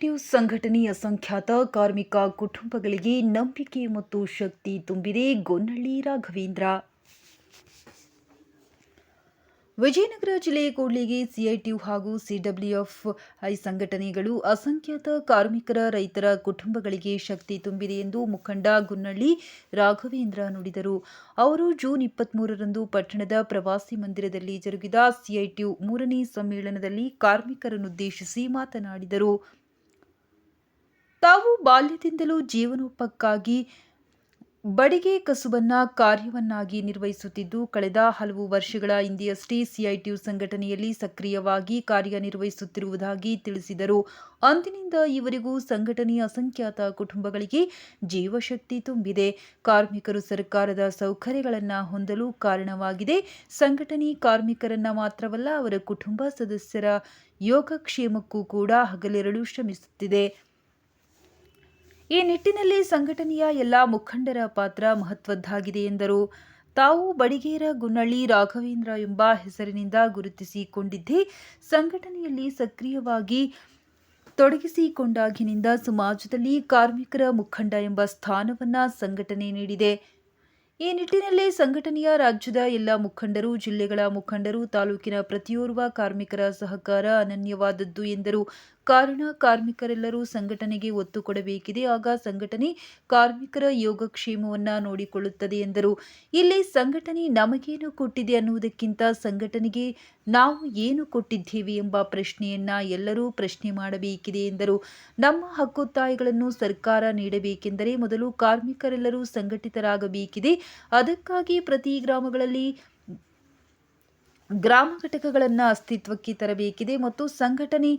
CITU ಸಂಘಟನೆ ಅಸಂಖ್ಯಾತ ಕಾರ್ಮಿಕ ಕುಟುಂಬಗಳಿಗೆ ನಂಬಿಕೆ ಮತ್ತು ಶಕ್ತಿ ತುಂಬಿದೆ. ಗೊನ್ನಳ್ಳಿ ರಾಘವೇಂದ್ರ. ವಿಜಯನಗರ ಜಿಲ್ಲೆಯ ಕೂಡ್ಲಿಗೆ ಸಿಐಟಿಯು ಹಾಗೂ ಸಿಡಬ್ಲ್ಯೂಎಫ್ ಐ ಸಂಘಟನೆಗಳು ಅಸಂಖ್ಯಾತ ಕಾರ್ಮಿಕರ ರೈತರ ಕುಟುಂಬಗಳಿಗೆ ಶಕ್ತಿ ತುಂಬಿದೆ ಎಂದು ಮುಖಂಡ ಗುನ್ನಳ್ಳಿ ರಾಘವೇಂದ್ರ ನುಡಿದರು. ಅವರು ಜೂನ್ ಇಪ್ಪತ್ಮೂರರಂದು ಪಟ್ಟಣದ ಪ್ರವಾಸಿ ಮಂದಿರದಲ್ಲಿ ಜರುಗಿದ ಸಿಐಟಿಯು ಮೂರನೇ ಸಮ್ಮೇಳನದಲ್ಲಿ ಕಾರ್ಮಿಕರನ್ನುದ್ದೇಶಿಸಿ ಮಾತನಾಡಿದರು. ತಾವು ಬಾಲ್ಯದಿಂದಲೂ ಜೀವನೋಪಕ್ಕಾಗಿ ಬಡಿಗೆ ಕಸುಬನ್ನ ಕಾರ್ಯವನ್ನಾಗಿ ನಿರ್ವಹಿಸುತ್ತಿದ್ದು, ಕಳೆದ ಹಲವು ವರ್ಷಗಳ ಹಿಂದೆಯಷ್ಟೇ ಸಿಐಟಿಯು ಸಂಘಟನೆಯಲ್ಲಿ ಸಕ್ರಿಯವಾಗಿ ಕಾರ್ಯನಿರ್ವಹಿಸುತ್ತಿರುವುದಾಗಿ ತಿಳಿಸಿದರು. ಅಂದಿನಿಂದ ಈವರೆಗೂ ಸಂಘಟನೆಯ ಅಸಂಖ್ಯಾತ ಕುಟುಂಬಗಳಿಗೆ ಜೀವಶಕ್ತಿ ತುಂಬಿದೆ. ಕಾರ್ಮಿಕರು ಸರ್ಕಾರದ ಸೌಕರ್ಯಗಳನ್ನು ಹೊಂದಲು ಕಾರಣವಾಗಿದೆ. ಸಂಘಟನೆ ಕಾರ್ಮಿಕರನ್ನ ಮಾತ್ರವಲ್ಲ, ಅವರ ಕುಟುಂಬ ಸದಸ್ಯರ ಯೋಗಕ್ಷೇಮಕ್ಕೂ ಕೂಡ ಹಗಲಿರಳು ಶ್ರಮಿಸುತ್ತಿದೆ. ಈ ನಿಟ್ಟಿನಲ್ಲಿ ಸಂಘಟನೆಯ ಎಲ್ಲ ಮುಖಂಡರ ಪಾತ್ರ ಮಹತ್ವದ್ದಾಗಿದೆ ಎಂದರು. ತಾವು ಬಡಿಗೇರ ಗುನ್ನಳ್ಳಿ ರಾಘವೇಂದ್ರ ಎಂಬ ಹೆಸರಿನಿಂದ ಗುರುತಿಸಿಕೊಂಡಿದ್ದೇ ಸಂಘಟನೆಯಲ್ಲಿ ಸಕ್ರಿಯವಾಗಿ ತೊಡಗಿಸಿಕೊಂಡಾಗಿನಿಂದ ಸಮಾಜದಲ್ಲಿ ಕಾರ್ಮಿಕರ ಮುಖಂಡ ಎಂಬ ಸ್ಥಾನವನ್ನ ಸಂಘಟನೆ ನೀಡಿದೆ. ಈ ನಿಟ್ಟಿನಲ್ಲಿ ಸಂಘಟನೆಯ ರಾಜ್ಯದ ಎಲ್ಲ ಮುಖಂಡರು, ಜಿಲ್ಲೆಗಳ ಮುಖಂಡರು, ತಾಲೂಕಿನ ಪ್ರತಿಯೋರ್ವ ಕಾರ್ಮಿಕರ ಸಹಕಾರ ಅನನ್ಯವಾದದ್ದು ಎಂದರು. ಕಾರಣ ಕಾರ್ಮಿಕರೆಲ್ಲರೂ ಸಂಘಟನೆಗೆ ಒತ್ತು ಕೊಡಬೇಕಿದೆ. ಆಗ ಸಂಘಟನೆ ಕಾರ್ಮಿಕರ ಯೋಗಕ್ಷೇಮವನ್ನ ನೋಡಿಕೊಳ್ಳುತ್ತದೆ ಎಂದರು. ಇಲ್ಲಿ ಸಂಘಟನೆ ನಮಗೇನು ಕೊಟ್ಟಿದೆ ಅನ್ನುವುದಕ್ಕಿಂತ ಸಂಘಟನೆಗೆ ನಾವು ಏನು ಕೊಟ್ಟಿದ್ದೇವೆ ಎಂಬ ಪ್ರಶ್ನೆಯನ್ನ ಎಲ್ಲರೂ ಪ್ರಶ್ನೆ ಮಾಡಬೇಕಿದೆ ಎಂದರು. ನಮ್ಮ ಹಕ್ಕೊತ್ತಾಯಗಳನ್ನು ಸರ್ಕಾರ ನೀಡಬೇಕೆಂದರೆ ಮೊದಲು ಕಾರ್ಮಿಕರೆಲ್ಲರೂ ಸಂಘಟಿತರಾಗಬೇಕಿದೆ. ಅದಕ್ಕಾಗಿ ಪ್ರತಿ ಗ್ರಾಮಗಳಲ್ಲಿ ಗ್ರಾಮ ಘಟಕಗಳನ್ನು ಅಸ್ತಿತ್ವಕ್ಕೆ ತರಬೇಕಿದೆ ಮತ್ತು ಸಂಘಟನೆ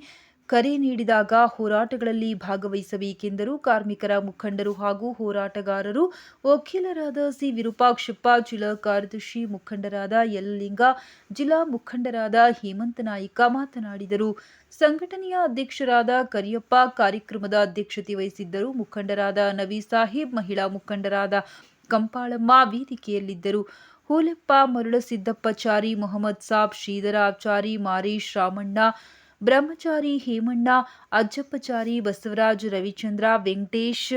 ಕರೆ ನೀಡಿದಾಗ ಹೋರಾಟಗಳಲ್ಲಿ ಭಾಗವಹಿಸಬೇಕೆಂದರು ಕಾರ್ಮಿಕರ ಮುಖಂಡರು ಹಾಗೂ ಹೋರಾಟಗಾರರು ವಕೀಲರಾದ ಸಿ. ವಿರೂಪಾಕ್ಷಪ್ಪ, ಜಿಲ್ಲಾ ಕಾರ್ಯದರ್ಶಿ ಮುಖಂಡರಾದ ಯಲ್ಲಿಂಗ ಜಿಲ್ಲಾ ಮುಖಂಡರಾದ ಹೇಮಂತ ನಾಯ್ಕ ಮಾತನಾಡಿದರು. ಸಂಘಟನೆಯ ಅಧ್ಯಕ್ಷರಾದ ಕರಿಯಪ್ಪ, ಕಾರ್ಯಕ್ರಮದ ಅಧ್ಯಕ್ಷತೆ ವಹಿಸಿದ್ದರು. ಮುಖಂಡರಾದ ನವಿ ಸಾಹೇಬ್, ಮಹಿಳಾ ಮುಖಂಡರಾದ ಕಂಪಾಳಮ್ಮ ವೇದಿಕೆಯಲ್ಲಿದ್ದರು. ಹೂಲೆಪ್ಪ ಮರುಳಸಿದ್ದಪ್ಪಚಾರಿ ಮೊಹಮ್ಮದ್ ಸಾಬ್ ಶ್ರೀಧರಾಚಾರಿ ಮಾರೀಶ್ ರಾಮಣ್ಣ ಬ್ರಹ್ಮಚಾರಿ ಹೇಮಣ್ಣ, ಅಜ್ಜಪ್ಪಚಾರಿ ಬಸವರಾಜ್ ರವಿಚಂದ್ರ, ವೆಂಕಟೇಶ್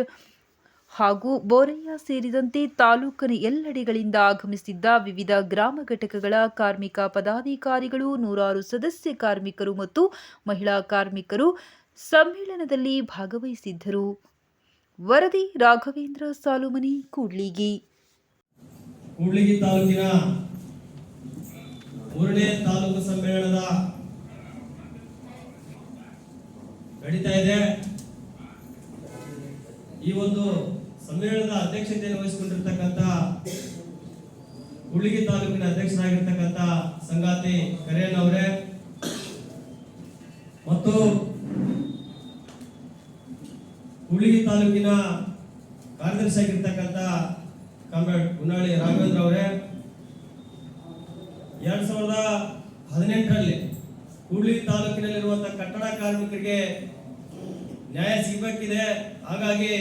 ಹಾಗೂ ಬೋರಯ್ಯ ಸೇರಿದಂತೆ ತಾಲೂಕಿನ ಎಲ್ಲೆಡೆಗಳಿಂದ ಆಗಮಿಸಿದ್ದ ವಿವಿಧ ಗ್ರಾಮ ಘಟಕಗಳ ಕಾರ್ಮಿಕ ಪದಾಧಿಕಾರಿಗಳು, ನೂರಾರು ಸದಸ್ಯ ಕಾರ್ಮಿಕರು ಮತ್ತು ಮಹಿಳಾ ಕಾರ್ಮಿಕರು ಸಮ್ಮೇಳನದಲ್ಲಿ ಭಾಗವಹಿಸಿದ್ದರು. ವರದಿ ರಾಘವೇಂದ್ರ ಸಾಲುಮನಿ, ಕೂಡ್ಲಿಗಿ ಕೂಡ್ಲಿಗಿ ತಾಲೂಕಿನ ಮೂರನೇ ತಾಲೂಕು ಸಮ್ಮೇಳನದ ನಡೀತಾ ಇದೆ ಈ ಒಂದು ಸಮ್ಮೇಳನದ ಅಧ್ಯಕ್ಷತೆಯನ್ನು ವಹಿಸಿಕೊಂಡಿರ್ತಕ್ಕಂಥ ಹುಳಿಗಿ ತಾಲೂಕಿನ ಅಧ್ಯಕ್ಷರಾಗಿರ್ತಕ್ಕಂಥ ಸಂಗಾತಿ ಕರೇನ್ ಅವರೇ. ಮತ್ತು ಹುಳಿಗಿ ತಾಲೂಕಿನ ಕಾರ್ಯದರ್ಶಿ ಆಗಿರ್ತಕ್ಕಂಥ ಕಾಮ್ರೇಡ್ ಉನ್ನಾಳಿ ರಾಘವೇಂದ್ರ ಅವರೇ. ಎರಡ್ ಸಾವಿರದ ಹದಿನೆಂಟರಲ್ಲಿ ಕೂಡ್ಲಿ ತಾಲೂಕಿನಲ್ಲಿರುವಂತಹ ಕಟ್ಟಡ ಕಾರ್ಮಿಕರಿಗೆ ನ್ಯಾಯ ಸಿಗಬೇಕಿದೆ. ಹಾಗಾಗಿ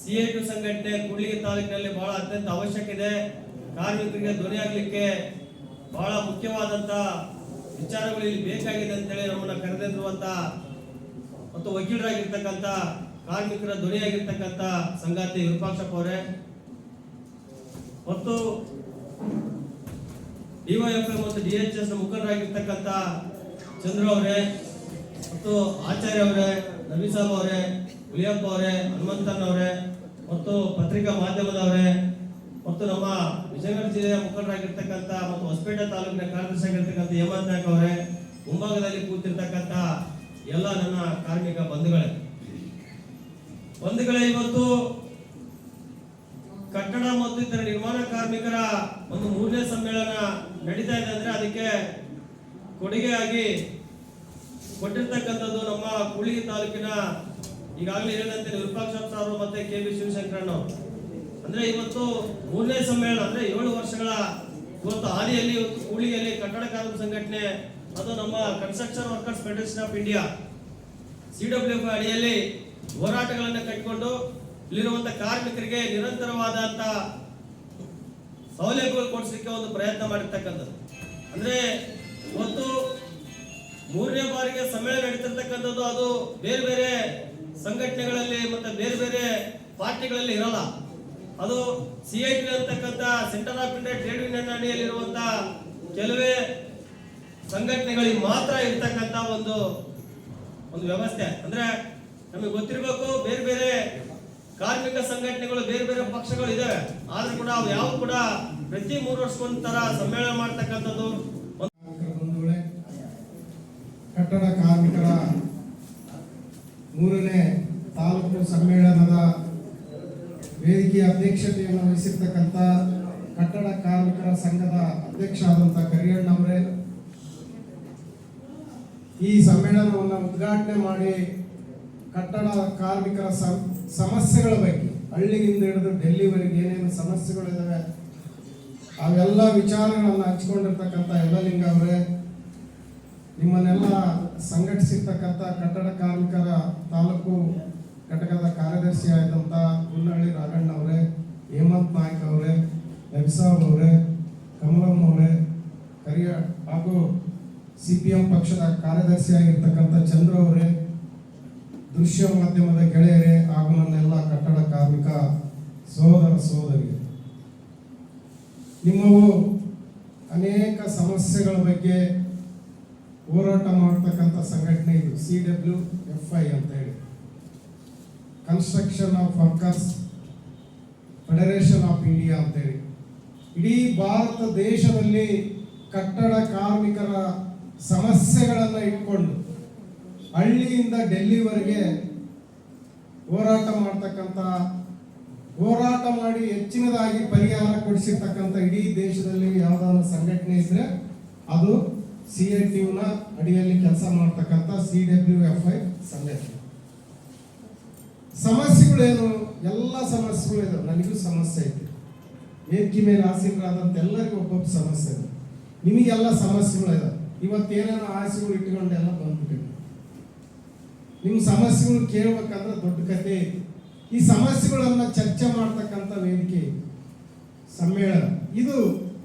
ಸಿ ಎ ಟು ಸಂಘಟನೆ ಕೂಡ್ಲಿಗಿ ತಾಲೂಕಿನಲ್ಲಿ ಬಹಳ ಅತ್ಯಂತ ಅವಶ್ಯಕ ಇದೆ. ಕಾರ್ಮಿಕರಿಗೆ ದೊರೆಯಾಗಲಿಕ್ಕೆ ಬಹಳ ಮುಖ್ಯವಾದಂತ ವಿಚಾರಗಳು ಇಲ್ಲಿ ಬೇಕಾಗಿದೆ ಅಂತೇಳಿ ನಮ್ಮನ್ನ ಕರೆದಿರುವಂತ ಮತ್ತು ವಕೀಲರಾಗಿರ್ತಕ್ಕಂಥ ಕಾರ್ಮಿಕರ ದೊರೆಯಾಗಿರ್ತಕ್ಕಂಥ ಸಂಗಾತಿ ವಿರೂಪಾಕ್ಷಪ್ಪ ಅವರೇ. ಮತ್ತು ಡಿವೈಎಫ್ ಮತ್ತು ಡಿ ಎಚ್ ಎಸ್ ಮುಖಂಡರಾಗಿರ್ತಕ್ಕಂಥ ಚಂದ್ರ ಅವರೇ ಮತ್ತು ಆಚಾರ್ಯ ಅವರೇ. ನಬೀಸಾಬ್ ಅವರೇ ಹುಲಿಯಪ್ಪ ಅವರೇ ಹನುಮಂತನ್ ಅವರೇ, ಮತ್ತು ಪತ್ರಿಕಾ ಮಾಧ್ಯಮದವರೇ, ಮತ್ತು ನಮ್ಮ ವಿಜಯನಗರ ಜಿಲ್ಲೆಯ ಮುಖಂಡರಾಗಿರ್ತಕ್ಕಂಥ ಮತ್ತು ಹೊಸಪೇಟೆ ತಾಲೂಕಿನ ಕಾರ್ಯದರ್ಶಿ ಆಗಿರ್ತಕ್ಕಂಥ ಹೇಮಂತ್ ನಾಯಕ್ ಅವರೇ, ಮುಂಭಾಗದಲ್ಲಿ ಕೂತಿರ್ತಕ್ಕಂಥ ಎಲ್ಲ ನನ್ನ ಕಾರ್ಮಿಕ ಬಂಧುಗಳೇ. ಬಂಧುಗಳೇ, ಇವತ್ತು ಕಟ್ಟಡ ಮತ್ತು ಇತರ ನಿರ್ಮಾಣ ಕಾರ್ಮಿಕರ ಒಂದು ಮೂರನೇ ಸಮ್ಮೇಳನ ನಡೀತಾ ಇದೆ ಅಂದ್ರೆ ಅದಕ್ಕೆ ಕೊಡುಗೆಯಾಗಿ ಕೊಟ್ಟಿರ್ತಕ್ಕಂಥದ್ದು ನಮ್ಮ ಕೂಡ್ಲಿಗಿ ತಾಲೂಕಿನ ಈಗಾಗಲೇ ಹೇಳಿದಂತೆ ವಿರೂಪಾಕ್ಷಪ್ಪ ಅವರು ಮತ್ತೆ ಕೆ ಬಿ ಶಿವಶಂಕರಣ್ಣ. ಅಂದ್ರೆ ಇವತ್ತು ಮೂರನೇ ಸಮ್ಮೇಳನ, ಅಂದ್ರೆ ಏಳು ವರ್ಷಗಳ ಇವತ್ತು ಹಾದಿಯಲ್ಲಿ, ಇವತ್ತು ಕೂಳಿಯಲ್ಲಿ ಕಟ್ಟಡ ಕಾರ್ಮಿಕ ಸಂಘಟನೆ, ಅದು ನಮ್ಮ construction workers federation of India C W ಅಡಿಯಲ್ಲಿ ಹೋರಾಟಗಳನ್ನು ಕಟ್ಟಿಕೊಂಡು ಇಲ್ಲಿರುವಂತಹ ಕಾರ್ಮಿಕರಿಗೆ ನಿರಂತರವಾದಂತ ಸೌಲಭ್ಯಗಳು ಕೊಡಿಸಲಿಕ್ಕೆ ಒಂದು ಪ್ರಯತ್ನ ಮಾಡಿರ್ತಕ್ಕಂಥದ್ದು ಅಂದ್ರೆ ಇವತ್ತು ಮೂರನೇ ಬಾರಿಗೆ ಸಮ್ಮೇಳನ ನಡೀತಿರ್ತಕ್ಕಂಥದ್ದು ಅದು ಬೇರೆ ಬೇರೆ ಸಂಘಟನೆಗಳಲ್ಲಿ ಮತ್ತೆ ಬೇರೆ ಬೇರೆ ಪಾರ್ಟಿಗಳಲ್ಲಿ ಇರಲ್ಲ. ಅದು ಸಿ ಐ ಟಿ ಅಂತಕ್ಕಂಥ centre of India trade union ಅಡಿಯಲ್ಲಿರುವಂತ ಕೆಲವೇ ಸಂಘಟನೆಗಳಿಗೆ ಮಾತ್ರ ಇರ್ತಕ್ಕಂಥ ಒಂದು ಒಂದು ವ್ಯವಸ್ಥೆ. ಅಂದ್ರೆ ನಮಗೆ ಗೊತ್ತಿರಬೇಕು ಬೇರೆ ಬೇರೆ ಕಾರ್ಮಿಕ ಸಂಘಟನೆಗಳು ಬೇರೆ ಬೇರೆ ಪಕ್ಷಗಳು ಇದಾವೆ. ಆದ್ರೂ ಕೂಡ ಅವು ಯಾವ ಕೂಡ ಪ್ರತಿ ಮೂರು ತರ ಸಮ್ಮೇಳನ ಮಾಡ್ತಕ್ಕಂಥದ್ದು ಕಟ್ಟಡ ಕಾರ್ಮಿಕರ ಮೂರನೇ ತಾಲೂಕು ಸಮ್ಮೇಳನದ ವೇದಿಕೆಯ ಅಧ್ಯಕ್ಷತೆಯನ್ನು ವಹಿಸಿರ್ತಕ್ಕಂಥ ಕಟ್ಟಡ ಕಾರ್ಮಿಕರ ಸಂಘದ ಅಧ್ಯಕ್ಷ ಆದಂಥ ಕರಿಯಣ್ಣವರೇ ಈ ಸಮ್ಮೇಳನವನ್ನು ಉದ್ಘಾಟನೆ ಮಾಡಿ ಕಟ್ಟಡ ಕಾರ್ಮಿಕರ ಸಮಸ್ಯೆಗಳ ಬಗ್ಗೆ ಹಳ್ಳಿಯಿಂದ ಹಿಡಿದು ಡೆಲ್ಲಿವರೆಗೆ ಏನೇನು ಸಮಸ್ಯೆಗಳಿದ್ದಾವೆ ಅವೆಲ್ಲ ವಿಚಾರಗಳನ್ನು ಹಂಚ್ಕೊಂಡಿರ್ತಕ್ಕಂಥ ಯಲ್ಲಲಿಂಗ ಅವರೇ ನಿಮ್ಮನ್ನೆಲ್ಲ ಸಂಘಟಿಸಿರ್ತಕ್ಕಂಥ ಕಟ್ಟಡ ಕಾರ್ಮಿಕರ ತಾಲೂಕು ಘಟಕದ ಕಾರ್ಯದರ್ಶಿ ಆದಂಥ ಹುಲ್ಲಹಳ್ಳಿ ಅವರೇ, ಹೇಮಂತ್ ನಾಯ್ಕ್ ಅವರೇ, ಎಬ್ಸಾಬ್ ಅವರೇ, ಕಮಲಮ್ಮ ಅವರೇ, ಕರಿಯ ಹಾಗೂ ಸಿ ಪಿ ಎಂ ಪಕ್ಷದ ಕಾರ್ಯದರ್ಶಿಯಾಗಿರ್ತಕ್ಕಂಥ ಚಂದ್ರ ಅವರೇ, ದೃಶ್ಯ ಮಾಧ್ಯಮದ ಗೆಳೆಯರೇ ಹಾಗೂ ನನ್ನೆಲ್ಲ ಕಟ್ಟಡ ಕಾರ್ಮಿಕ ಸಹೋದರ ಸಹೋದರಿ ನಿಮ್ಮವು ಅನೇಕ ಸಮಸ್ಯೆಗಳ ಬಗ್ಗೆ ಹೋರಾಟ ಮಾಡ್ತಕ್ಕಂಥ ಸಂಘಟನೆ ಇದು ಸಿ ಡಬ್ಲ್ಯೂ ಎಫ್ ಐ ಅಂತ ಹೇಳಿ. Construction of workers federation of India ಅಂತೇಳಿ ಇಡೀ ಭಾರತ ದೇಶದಲ್ಲಿ ಕಟ್ಟಡ ಕಾರ್ಮಿಕರ ಸಮಸ್ಯೆಗಳನ್ನು ಇಟ್ಕೊಂಡು ಹಳ್ಳಿಯಿಂದ ಡೆಲ್ಲಿವರೆಗೆ ಹೋರಾಟ ಮಾಡ್ತಕ್ಕಂಥ, ಹೋರಾಟ ಮಾಡಿ ಹೆಚ್ಚಿನದಾಗಿ ಪರಿಹಾರ ಕೊಡಿಸಿರ್ತಕ್ಕಂಥ ಇಡೀ ದೇಶದಲ್ಲಿ ಯಾವುದಾದ್ರು ಸಂಘಟನೆ ಇದ್ರೆ ಅದು ಸಿ ಟಿಯುನ ಅಡಿಯಲ್ಲಿ ಕೆಲಸ ಮಾಡ್ತಕ್ಕಂಥ ಸಿ ಡಬ್ಲ್ಯೂ ಎಫ್ ಐ ಸಂಘಟನೆ ಸಮಸ್ಯೆಗಳೇನು? ಎಲ್ಲ ಸಮಸ್ಯೆಗಳು ಇದಾವೆ. ನನಗೂ ಸಮಸ್ಯೆ ಐತೆ. ವೇದಿಕೆ ಮೇಲೆ ಆಸೀನರಾದಂಥ ಎಲ್ಲರಿಗೂ ಒಬ್ಬೊಬ್ಬ ಸಮಸ್ಯೆ ಇದೆ. ನಿಮಗೆಲ್ಲ ಸಮಸ್ಯೆಗಳು ಇದಾವೆ. ಇವತ್ತೇನೇನೋ ಆಸೆಗಳು ಇಟ್ಕೊಂಡೆಲ್ಲ ಬಂದ್ಬಿಟ್ಟಿದೆ. ನಿಮ್ಮ ಸಮಸ್ಯೆಗಳು ಕೇಳಬೇಕಂದ್ರೆ ದೊಡ್ಡ ಕಥೆ ಐತಿ. ಈ ಸಮಸ್ಯೆಗಳನ್ನ ಚರ್ಚೆ ಮಾಡ್ತಕ್ಕಂಥ ವೇದಿಕೆ ಸಮ್ಮೇಳನ. ಇದು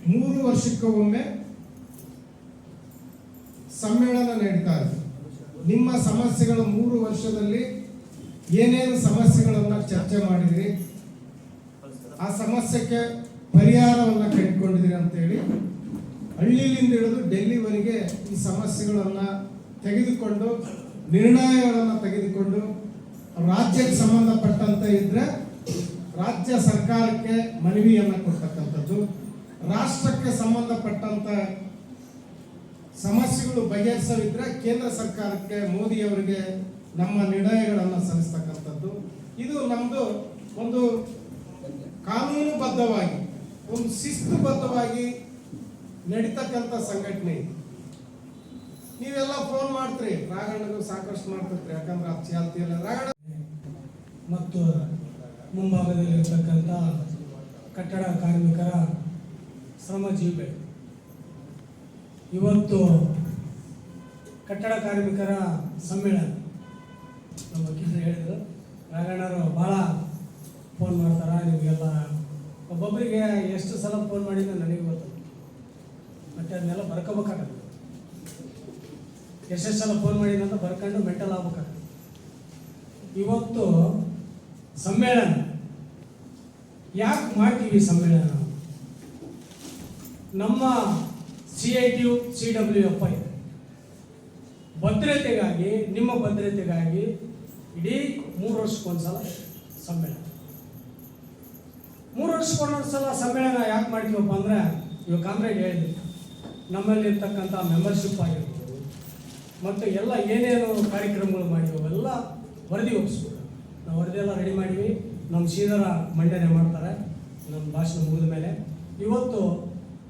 ಮೂರು ವರ್ಷಕ್ಕೆ ಒಮ್ಮೆ ಸಮ್ಮೇಳನ ನೀಡ್ತಾ ಇದೆ ನಿಮ್ಮ ಸಮಸ್ಯೆಗಳು ಮೂರು ವರ್ಷದಲ್ಲಿ ಏನೇನು ಸಮಸ್ಯೆಗಳನ್ನು ಚರ್ಚೆ ಮಾಡಿದ್ರಿ? ಆ ಸಮಸ್ಯೆಗೆ ಪರಿಹಾರವನ್ನ ಕಂಡುಕೊಂಡಿದ್ರಿ ಅಂತೇಳಿ ಹಳ್ಳಿಯಿಂದ ಹಿಡಿದು ಡೆಲ್ಲಿವರೆಗೆ ಈ ಸಮಸ್ಯೆಗಳನ್ನು ತೆಗೆದುಕೊಂಡು, ನಿರ್ಣಯಗಳನ್ನು ತೆಗೆದುಕೊಂಡು ರಾಜ್ಯಕ್ಕೆ ಸಂಬಂಧಪಟ್ಟಂತೆ ಇದ್ರೆ ರಾಜ್ಯ ಸರ್ಕಾರಕ್ಕೆ ಮನವಿಯನ್ನ ಕೊಡ್ತಕ್ಕಂಥದ್ದು, ರಾಷ್ಟ್ರಕ್ಕೆ ಸಂಬಂಧಪಟ್ಟಂತ ಸಮಸ್ಯೆಗಳು ಬಗೆಹರಿಸೋವಿದ್ರೆ ಕೇಂದ್ರ ಸರ್ಕಾರಕ್ಕೆ ಮೋದಿ ಅವರಿಗೆ ನಮ್ಮ ನಿರ್ಣಯಗಳನ್ನು ಸಲ್ಲಿಸ್ತಕ್ಕಂಥದ್ದು. ಇದು ನಮ್ಮದು ಒಂದು ಕಾನೂನುಬದ್ಧವಾಗಿ, ಒಂದು ಶಿಸ್ತುಬದ್ಧವಾಗಿ ನಡೀತಕ್ಕಂಥ ಸಂಘಟನೆ ನೀವೆಲ್ಲ ಫೋನ್ ಮಾಡ್ತೀರಿ. ರಾಘಣ್ಣಗೂ ಸಾಕಷ್ಟು ಮಾಡ್ತಿರ್ತೀರಿ, ಯಾಕಂದ್ರೆ ಆ ಚಾಲ್ತಿಯಲ್ಲ ರಾಘಣ್ಣ ಮತ್ತು ಮುಂಭಾಗದಲ್ಲಿರ್ತಕ್ಕಂಥ ಕಟ್ಟಡ ಕಾರ್ಮಿಕರ ಶ್ರಮಜೀವಿಗಳು ಇವತ್ತು ಕಟ್ಟಡ ಕಾರ್ಮಿಕರ ಸಮ್ಮೇಳನ. ನಮ್ಮ ವಕೀಲರು ಹೇಳಿದರು. ನಾರಾಯಣರು ಭಾಳ ಫೋನ್ ಮಾಡ್ತಾರೆ? ನಿಮಗೆಲ್ಲ ಒಬ್ಬೊಬ್ಬರಿಗೆ ಎಷ್ಟು ಸಲ ಫೋನ್ ಮಾಡಿದ್ರೆ ನನಗೆ ಗೊತ್ತು ಮತ್ತೆ ಅದನ್ನೆಲ್ಲ ಬರ್ಕೋಬೇಕಾಗತ್ತೆ. ಎಷ್ಟೆಷ್ಟು ಸಲ ಫೋನ್ ಮಾಡಿದ್ರೆ ಅಂತ ಬರ್ಕೊಂಡು ಮೆಂಟಲ್ ಆಗ್ಬೇಕಾಗತ್ತೆ. ಇವತ್ತು ಸಮ್ಮೇಳನ. ಯಾಕೆ ಮಾಡ್ತೀವಿ ಸಮ್ಮೇಳನ? ನಮ್ಮ C I T U C W F I ಭದ್ರತೆಗಾಗಿ, ನಿಮ್ಮ ಭದ್ರತೆಗಾಗಿ ಇಡೀ ಮೂರು ವರ್ಷಕ್ಕೊಂದ್ಸಲ ಸಮ್ಮೇಳನ. ಮೂರು ವರ್ಷಕ್ಕೊಂದ್ಸಲ ಸಲ ಸಮ್ಮೇಳನ ಯಾಕೆ ಮಾಡ್ತೀವಪ್ಪ ಅಂದ್ರೆ, ಇವಾಗ ಕಾಮ್ರೇಡ್ ಹೇಳಿದ್ವಿ ನಮ್ಮಲ್ಲಿರ್ತಕ್ಕಂಥ ಮೆಂಬರ್ಶಿಪ್ ಆಗಿರ್ಬೋದು, ಮತ್ತು ಎಲ್ಲ ಏನೇನು ಕಾರ್ಯಕ್ರಮಗಳು ಮಾಡಿವೆಲ್ಲ ವರದಿ ಒಪ್ಪಿಸ್ಬೋದು ನಾವು ವರದಿ ಎಲ್ಲ ರೆಡಿ ಮಾಡಿವಿ ನಮ್ಮ ಶ್ರೀಧರ ಮಂಡನೆ ಮಾಡ್ತಾರೆ, ನಮ್ಮ ಭಾಷಣ ಮುಗಿದ ಮೇಲೆ. ಇವತ್ತು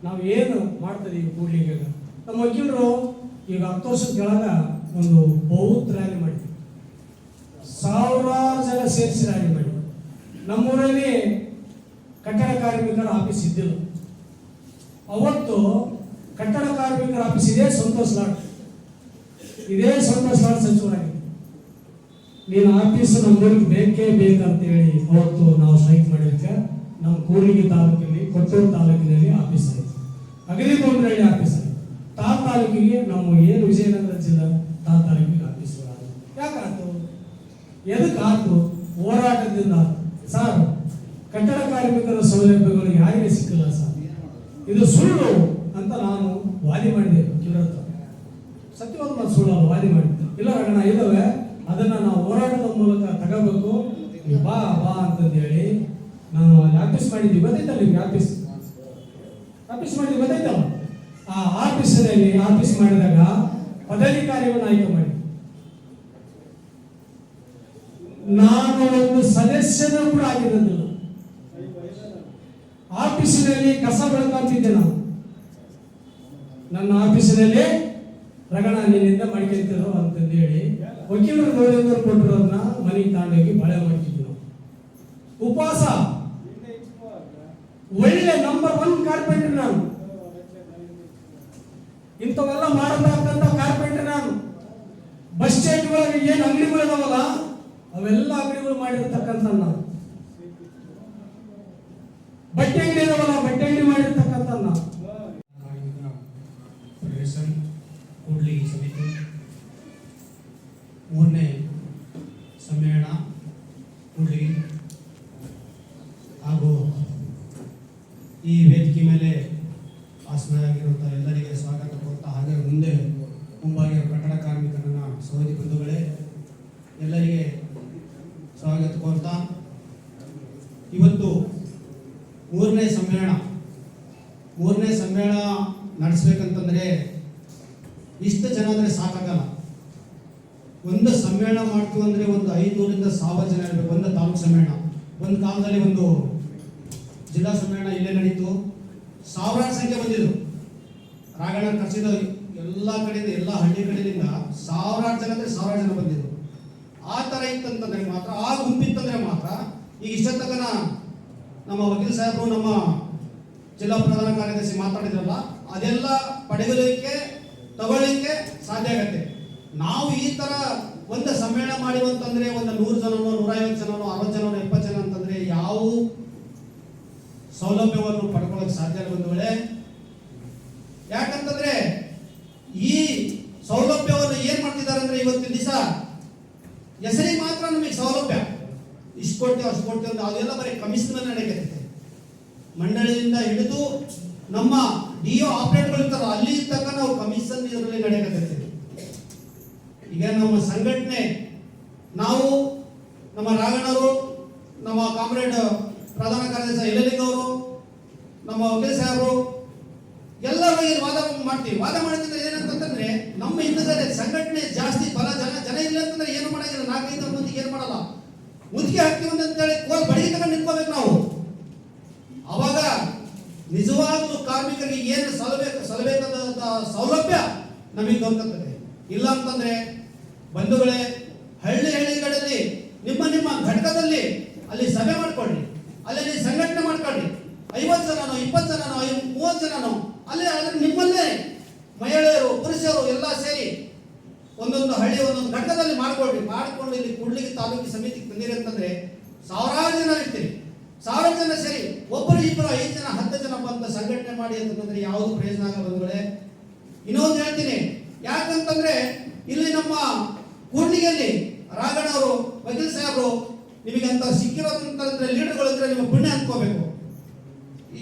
ನಾವು ಏನು ಮಾಡ್ತದೆ ಈಗ? ಕೂಡ್ಲಿಕ್ಕೆ ನಮ್ಮ ವಕೀಲರು ಈಗ ಹತ್ತು ವರ್ಷದ ಕೆಳಗ ಒಂದು ಬೌದ್ಧ ರ್ಯಾಲಿ ಮಾಡಿದ್ವಿ ಸಾವಿರಾರು ಜನ ಸೇರಿಸಿ ರ್ಯಾಲಿ ಮಾಡಿದ್ವಿ ನಮ್ಮೂರಲ್ಲಿ ಕಟ್ಟಡ ಕಾರ್ಮಿಕರ ಆಫೀಸ್ ಇದ್ದಿಲ್ಲ. ಅವತ್ತು ಕಟ್ಟಡ ಕಾರ್ಮಿಕರ ಆಫೀಸ್ ಇದೇ ಸಂತೋಷ್ ಲಾಡ್ ಇದೇ ಸಂತೋಷ್ ಲಾಡ್ ಸಚಿವರಾಗಿದ್ದರು. ನೀನು ಆಫೀಸ್ ನಮ್ಮೂರಿಗೆ ಬೇಕೇ ಬೇಕಂತೇಳಿ ಅವತ್ತು ನಾವು ಸ್ಟ್ರೈಕ್ ಮಾಡಿದ್ದಕ್ಕೆ ನಮ್ಮ ಕೂಡ್ಲಿಗಿ ತಾಲೂಕಿನಲ್ಲಿ, ಕೊಟ್ಟೂರು ತಾಲೂಕಿನಲ್ಲಿ ಆಫೀಸ್ ಆಯಿತು. ಅಗಲಿ ತೊಂದರೆ ಆಫೀಸ್ ತಾ ತಾಲೂಕಿಗೆ ನಾವು ಏನು ವಿಜಯನಗರ ಜಿಲ್ಲಾ ತಾ ತಾಲೂಕಿಗೆ ಆಫೀಸ್ಗಳಾದವು ಯಾಕಾಯ್ತು? ಎದಕ್ಕೆ ಹೋರಾಟದಿಂದ. ಸರ್, ಕಟ್ಟಡ ಕಾರ್ಮಿಕರ ಸೌಲಭ್ಯಗಳು ಯಾರಿಗೆ ಸಿಕ್ಕಿಲ್ಲ ಸರ್? ಇದು ಸುಳ್ಳು ಅಂತ ನಾನು ವಾದಿ ಮಾಡಿದೆ ವಕೀಲರ ಸತ್ಯವಾದ ಮಾತು ಸುಳ್ಳು ವಾದಿ ಮಾಡಿ ಇಲ್ಲ ರಗಣ ಇದಾವೆ. ಅದನ್ನ ನಾವು ಹೋರಾಟದ ಮೂಲಕ ತಗೋಬೇಕು. ಬಾ ಬಾ ಅಂತಂದೇಳಿ ನಾನು ಅಲ್ಲಿ ಆಫೀಸ್ ಮಾಡಿದ್ವಿ ಬಂದಿದ್ದಲ್ಲಿ ಆಫೀಸ್ ಆಫೀಸ್ ಮಾಡಿ ಆ ಆಫೀಸಿನಲ್ಲಿ ಆಫೀಸ್ ಮಾಡಿದಾಗ ಪದಾಧಿಕಾರಿಗಳನ್ನು ಆಯ್ಕೆ ಮಾಡಿ. ನಾನು ಒಂದು ಸದಸ್ಯನ ಕೂಡ ಆಗಿರೋದಿಲ್ಲ ಆಫೀಸಿನಲ್ಲಿ ಕಸ ಬೆಳಕಾಗ್ತಿದ್ದೆ ನಾನು. ನನ್ನ ಆಫೀಸಿನಲ್ಲಿ, ರಗಣ, ನಿನ್ನಿಂದ ಮಡಿಕೆತ್ತಿರು ಅಂತಂದು ಹೇಳಿ ವಕೀಲರು ನೋಡಿದ್ರು ಕೊಟ್ಟಿರೋದನ್ನ ಮನೆಗೆ ತಗೊಂಡೋಗಿ ಬಳೆ ಮಾಡ್ತಿದ್ವಿ ಉಪವಾಸ. ಒಳ್ಳೆ ನಂಬರ್ ಒನ್ ಕಾರ್ಪೆಂಟರ್ ನಾನು. ಇಂಥವೆಲ್ಲ ಮಾಡಬೇಕಂತ ಕಾರ್ಪೆಂಟರ್ ನಾನು. ಬಸ್ ಸ್ಟ್ಯಾಂಡ್ ಒಳಗೆ ಏನು ಅಂಗಡಿಗಳು ಇದಾವಲ್ಲ, ಅವೆಲ್ಲ ಅಂಗಡಿಗಳು ಮಾಡಿರ್ತಕ್ಕಂಥ ನಾನು ಬಟ್ಟೆ ಅಂಗಡಿ ಇದಾವಲ್ಲ ಬಟ್ಟೆ ಅಂಗಡಿ ಮಾಡಿರ್ತಕ್ಕಂಥ ನಾನು ಫೆಡರೇಷನ್ ಕೂಡ್ಲಿಗಿ ಸಮಿತಿ ಮೂರನೇ ಸಮ್ಮೇಳನ ಕೂಡ್ಲಿಗಿ ಹಾಗೂ ಈ ವೇದಿಕೆ ಮೇಲೆ ಆಸನಾಗಿರುವಂಥ ಎಲ್ಲರಿಗೆ ಸ್ವಾಗತ ಕೊಡ್ತಾ ಹಾಗೆ ಮುಂದೆ ಮುಂಬಾಗಿರೋ ಕಟ್ಟಡ ಕಾರ್ಮಿಕರನ್ನ ಸಹೋದರಿ ಬಂಧುಗಳೇ, ಎಲ್ಲರಿಗೆ ಸ್ವಾಗತ ಕೋರ್ತಾ ಇವತ್ತು ಮೂರನೇ ಸಮ್ಮೇಳನ ಮೂರನೇ ಸಮ್ಮೇಳನ ನಡೆಸ್ಬೇಕಂತಂದ್ರೆ ಇಷ್ಟು ಜನ ಅಂದ್ರೆ ಸಾಕಾಗಲ್ಲ. ಒಂದು ಸಮ್ಮೇಳನ ಮಾಡ್ತೀವಿ ಅಂದ್ರೆ ಒಂದು ಐನೂರಿಂದ ಸಾವಿರ ಜನ ಇರಬೇಕು, ಒಂದು ತಾಲೂಕು ಸಮ್ಮೇಳನ. ಒಂದು ಕಾಲದಲ್ಲಿ ಒಂದು ಜಿಲ್ಲಾ ಸಮ್ಮೇಳನ ಇಲ್ಲೇ ನಡೀತು. ಸಾವಿರಾರು ಸಂಖ್ಯೆ ಬಂದಿದ್ರು. ರಾಗಣ ಕರ್ಸಿದ ಎಲ್ಲ ಕಡೆಯಿಂದ, ಎಲ್ಲ ಹಳ್ಳಿ ಕಡೆಯಿಂದ ಸಾವಿರಾರು ಜನ ಅಂದ್ರೆ ಸಾವಿರಾರು ಜನ ಬಂದಿದ್ರು. ಆ ಥರ ಇತ್ತಂತಂದ್ರೆ ಮಾತ್ರ, ಆ ಗುಂಪಿತ್ತಂದ್ರೆ ಮಾತ್ರ ಈಗ ಇಷ್ಟತನ ನಮ್ಮ ವಕೀಲ್ ಸಾಹೇಬರು, ನಮ್ಮ ಜಿಲ್ಲಾ ಪ್ರಧಾನ ಕಾರ್ಯದರ್ಶಿ ಮಾತಾಡಿದ್ರಲ್ಲ, ಅದೆಲ್ಲ ಪಡೆಯಲಿಕ್ಕೆ ತಗೊಳ್ಳಿಕ್ಕೆ ಸಾಧ್ಯ ಆಗತ್ತೆ. ನಾವು ಈ ತರ ಒಂದು ಸಮ್ಮೇಳನ ಮಾಡಿವಂತಂದ್ರೆ, ಒಂದು ನೂರು ಜನನೋ, ನೂರೈವತ್ತು ಜನನೋ, ಅರವತ್ತು ಜನನೋ, ಎಪ್ಪತ್ತು ಜನ ಅಂತಂದ್ರೆ ಯಾವ ಸೌಲಭ್ಯವನ್ನು ಪಡ್ಕೊಳ್ಳೋಕೆ ಸಾಧ್ಯ ಇಲ್ಲ ಒಂದು ವೇಳೆ ಯಾಕಂತಂದ್ರೆ ಈ ಸೌಲಭ್ಯವನ್ನು ಏನ್ ಮಾಡ್ತಿದ್ದಾರೆ ಅಂದ್ರೆ ಇವತ್ತಿನ ದಿವಸ ಹೆಸರಿಗೆ ಮಾತ್ರ ನಮಗೆ ಸೌಲಭ್ಯ ಇಷ್ಟು ಕೊಡ್ತೇವೆ ಅಷ್ಟು ಕೊಡ್ತೇವೆ ಅಂತ ಅದೆಲ್ಲ ಬರೀ ಕಮಿಷನ್ ನಡೆಯುತ್ತೆ ಮಂಡಳಿಯಿಂದ ಹಿಡಿದು ನಮ್ಮ ಡಿ ಒ ಆಪರೇಟರ್ಗಳು ಇರ್ತಾರ ಅಲ್ಲಿ ತನಕ ನಾವು ಕಮಿಷನ್ ಇದರಲ್ಲಿ ನಡೆಯಕತ್ತೈತಿ ಈಗ ನಮ್ಮ ಸಂಘಟನೆ, ನಾವು, ನಮ್ಮ ರಾಘಣ್ಣವರು, ನಮ್ಮ ಕಾಮ್ರೇಡ್ ಪ್ರಧಾನ ಕಾರ್ಯದರ್ಶಿ ಅವರು, ನಮ್ಮ ವಕೀಲ ಸಾಹೇಬರು, ಎಲ್ಲರೂ ಇಲ್ಲಿ ವಾದ ಮಾಡ್ತೀವಿ. ವಾದ ಮಾಡಿದ್ರೆ ಏನಂತಂದ್ರೆ, ನಮ್ಮ ಹಿಂದಗಡೆ ಸಂಘಟನೆ ಜಾಸ್ತಿ ಬಲ ಜನ ಜನ ಇಲ್ಲ ಅಂತಂದ್ರೆ ಏನು ಮಾಡೋದಿಲ್ಲ ನಾಲ್ಕೈದು ಮಂದಿಗೆ ಏನು ಮಾಡಲ್ಲ. ಮುದುಕಿ ಹಾಕ್ತೀವಿ ಅಂತೇಳಿ ಕೋಲ್ ಬಡಿಗೆ ತಗೊಂಡು ನಿಂತ್ಕೋಬೇಕು ನಾವು. ಅವಾಗ ನಿಜವಾಗ್ಲೂ ಕಾರ್ಮಿಕರಿಗೆ ಏನು ಸಲಬೇಕು ಸಲಬೇಕಾದಂತಹ ಸೌಲಭ್ಯ ನಮಗೆ ದೊರಕುತ್ತದೆ. ಇಲ್ಲ ಅಂತಂದ್ರೆ ಬಂಧುಗಳೇ ಹಳ್ಳಿ ಹಳ್ಳಿಗಳಲ್ಲಿ ನಿಮ್ಮ ನಿಮ್ಮ ಘಟಕದಲ್ಲಿ ಅಲ್ಲಿ ಸಭೆ ಮಾಡ್ಕೊಳ್ಳಿ ಅಲ್ಲಿ ಅಲ್ಲಿ ಸಂಘಟನೆ ಮಾಡ್ಕೊಳ್ಳಿ ಐವತ್ತು ಜನನೋ ಇಪ್ಪತ್ತು ಜನನೋ ಐ ಮೂವತ್ತು ಜನನೋ ಅಲ್ಲಿ ಅದ್ರ ನಿಮ್ಮಲ್ಲೇ ಮಹಿಳೆಯರು ಪುರುಷರು ಎಲ್ಲ ಸೇರಿ ಒಂದೊಂದು ಹಳ್ಳಿ ಒಂದೊಂದು ಘಟಕದಲ್ಲಿ ಮಾಡ್ಕೊಳ್ರಿ ಮಾಡ್ಕೊಂಡು ಇಲ್ಲಿ ಕೂಡ್ಲಿಗಿ ತಾಲೂಕು ಸಮಿತಿಗೆ ತಂದಿರಿ ಅಂತಂದ್ರೆ ಸಾವಿರಾರು ಜನ ಇರ್ತೀರಿ ಸಾವಿರ ಜನ ಸೇರಿ ಒಬ್ಬರು ಇಬ್ಬರು ಐದು ಜನ ಹತ್ತು ಜನ ಸಂಘಟನೆ ಮಾಡಿ ಅಂತಂದ್ರೆ ಯಾವುದು ಪ್ರಯೋಜನ ಆಗ ಇನ್ನೊಂದು ಹೇಳ್ತೀನಿ, ಯಾಕಂತಂದ್ರೆ ಇಲ್ಲಿ ನಮ್ಮ ಕೂಡ್ಲಿಗೆಯಲ್ಲಿ ರಾಘಣ್ಣವರು ವಕೀಲ್ ಸಾಹೇಬರು ನಿಮಗೆ ಅಂತ ಸಿಕ್ಕಿರೋದಂತಂದ್ರೆ ಲೀಡರ್ಗಳು ಅಂದ್ರೆ ನಿಮ್ಮ ಪುಣ್ಯ ಅನ್ಕೋಬೇಕು.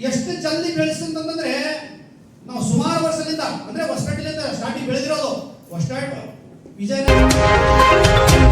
ಎಷ್ಟು ಜಲ್ದಿ ಬೆಳೆಸಂತಂದ್ರೆ ನಾವು ಸುಮಾರು ವರ್ಷದಿಂದ, ಅಂದ್ರೆ ಹೊಸಪೇಟೆಲಿಂದ ಸ್ಟಾರ್ಟಿಂಗ್ ಬೆಳೆದಿರೋದು ಹೊಸಪೇಟೆ, ವಿಜಯನಗರ.